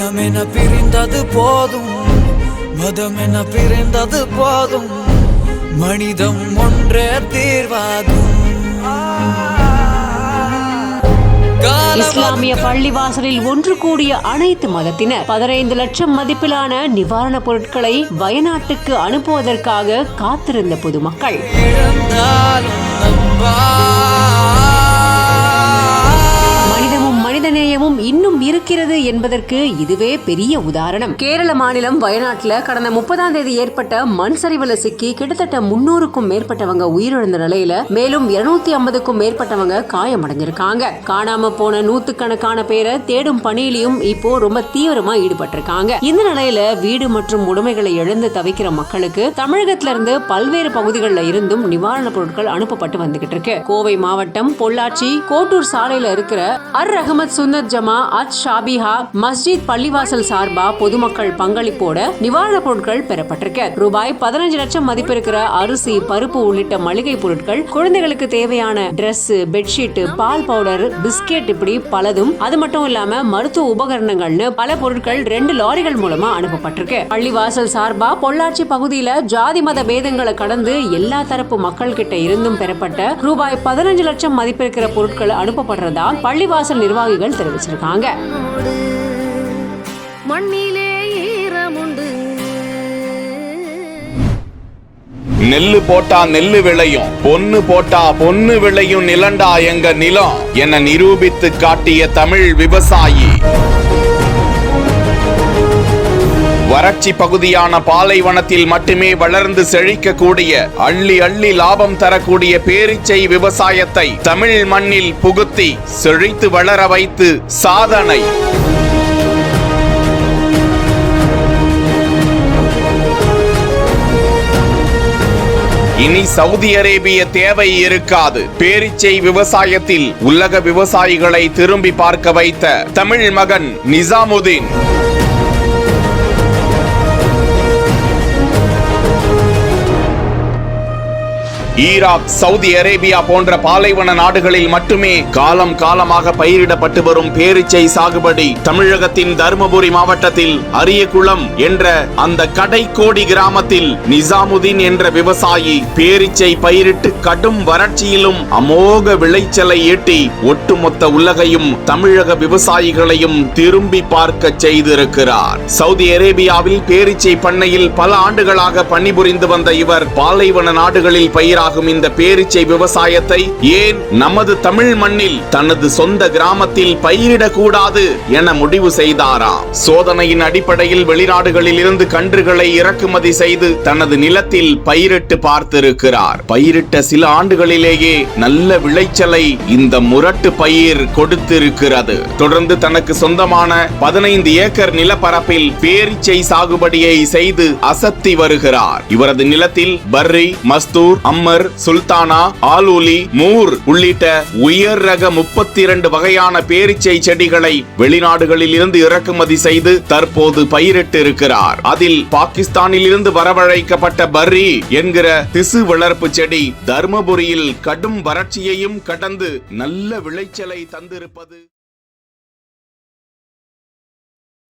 இனமென பிரிந்தது போதும்? மதமென பிரிந்தது போதும்? மனிதம் ஒன்றே தீர்வாகும். இஸ்லாமிய பள்ளிவாசலில் ஒன்று கூடிய அனைத்து மதத்தினர் பதினைந்து லட்சம் மதிப்பிலான நிவாரணப் பொருட்களை வயநாட்டுக்கு அனுப்புவதற்காக காத்திருந்த பொதுமக்கள். மனிதநேயமும் இன்னும் இருக்கிறது என்பதற்கு இதுவே பெரிய உதாரணம். கேரள மாநிலம் வயநாட்டில் கடந்த முப்பதாம் தேதி ஏற்பட்ட மண் சரிவுல சிக்கி கிட்டத்தட்ட முன்னூறுக்கும் மேற்பட்டவங்க உயிரிழந்த நிலையில மேலும் இருநூத்தி ஐம்பதுக்கும் மேற்பட்டவங்க காயமடைஞ்சிருக்காங்க. காணாம போன நூத்துக்கணக்கான பேரை தேடும் பணியிலையும் இப்போ ரொம்ப தீவிரமா ஈடுபட்டிருக்காங்க. இந்த நிலையில வீடு மற்றும் உடைமைகளை இழந்து தவிக்கிற மக்களுக்கு தமிழகத்துல இருந்து பல்வேறு பகுதிகளில் இருந்தும் நிவாரணப் பொருட்கள் அனுப்பப்பட்டு வந்துகிட்டு இருக்கு. கோவை மாவட்டம் பொள்ளாச்சி கோட்டூர் சாலையில இருக்கிற அர் ரஹமத் சுந்தர் ஜமா அத் ஷாபிஹா மஸ்ஜித் பள்ளிவாசல் சார்பா பொதுமக்கள் பங்களிப்போட நிவாரணப் பொருட்கள் பெறப்பட்டிருக்கு. ரூபாய் பதினஞ்சு லட்சம் மதிப்பிருக்கிற அரிசி பருப்பு உள்ளிட்ட மளிகை பொருட்கள் குழந்தைகளுக்கு தேவையான டிரெஸ் பெட்ஷீட் பால் பவுடர் பிஸ்கெட் இப்படி பலதும் அது மட்டும் இல்லாம மருத்துவ உபகரணங்கள்னு பல பொருட்கள் ரெண்டு லாரிகள் மூலமா அனுப்பப்பட்டிருக்கு. பள்ளிவாசல் சார்பா பொள்ளாச்சி பகுதியில ஜாதி மத பேதங்களை கடந்து எல்லா தரப்பு மக்கள் கிட்ட இருந்தும் பெறப்பட்ட ரூபாய் பதினஞ்சு லட்சம் மதிப்பிருக்கிற பொருட்கள் அனுப்பப்படுறதா பள்ளிவாசல் நிர்வாகிகள் தெரிவிச்சிருக்காங்க. மண்ணிலே ஈரமுண்டு. நெல்லு போட்டா நெல்லு விளையும் பொன்னு போட்டா பொன்னு விளையும் நிலண்டா எங்க நிலம் என நிரூபித்து காட்டிய தமிழ் விவசாயி. வறட்சி பகுதியான பாலைவனத்தில் மட்டுமே வளர்ந்து செழிக்கக்கூடிய அள்ளி அள்ளி லாபம் தரக்கூடிய பேரிச்சை விவசாயத்தை தமிழ் மண்ணில் புகுத்தி செழித்து வளர வைத்து சாதனை. இனி சவுதி அரேபிய தேவை இருக்காது. பேரிச்சை விவசாயத்தில் உலக விவசாயிகளை திரும்பி பார்க்க வைத்த தமிழ் மகன் நிசாமுதீன். ஈராக் சவுதி அரேபியா போன்ற பாலைவன நாடுகளில் மட்டுமே காலம் காலமாக பயிரிடப்பட்டு வரும் பேரிச்சை சாகுபடி தமிழகத்தின் தருமபுரி மாவட்டத்தில் அரியகுளம் என்ற அந்த கடைக்கோடி கிராமத்தில் நிசாமுதீன் என்ற விவசாயி பேரிச்சை பயிரிட்டு கடும் வறட்சியிலும் அமோக விளைச்சலை ஈட்டி ஒட்டுமொத்த உலகையும் தமிழக விவசாயிகளையும் திரும்பி பார்க்க செய்திருக்கிறார். சவுதி அரேபியாவில் பேரிச்சை பண்ணையில் பல ஆண்டுகளாக பணிபுரிந்து வந்த இவர் பாலைவன நாடுகளில் உருவாகும் இந்த பேரிச்சை விவசாயத்தை ஏன் நமது தமிழ் மண்ணில் தனது சொந்த கிராமத்தில் பயிரிடக்கூடாது என முடிவு செய்தாராம் சோதனையின் அடிப்படையில் வெளிநாடுகளில் இருந்து கன்றுகளை இறக்குமதி செய்து தனது நிலத்தில் பயிரிட்டு பார்த்திருக்கிறார். பயிரிட்ட சில ஆண்டுகளிலேயே நல்ல விளைச்சலை இந்த முரட்டு பயிர் கொடுத்திருக்கிறது. தொடர்ந்து தனக்கு சொந்தமான பதினைந்து ஏக்கர் நிலப்பரப்பில் பேரிச்சை சாகுபடியை செய்து அசத்தி வருகிறார். இவரது நிலத்தில் பர்ரி மஸ்தூர் அம்மர் சுல்தானா ஆலூலி மூர் உள்ளிட்ட உயர் ரக முப்பத்தி இரண்டு வகையான பேரிச்சை செடிகளை வெளிநாடுகளில் இருந்து இறக்குமதி செய்து தற்போது பயிரிட்டு இருக்கிறார் அதில் பாகிஸ்தானில் இருந்து வரவழைக்கப்பட்ட பர்ரி என்கிற திசு வளர்ப்பு செடி தர்மபுரியில் கடும் வறட்சியையும் கடந்து நல்ல விளைச்சலை தந்திருப்பது.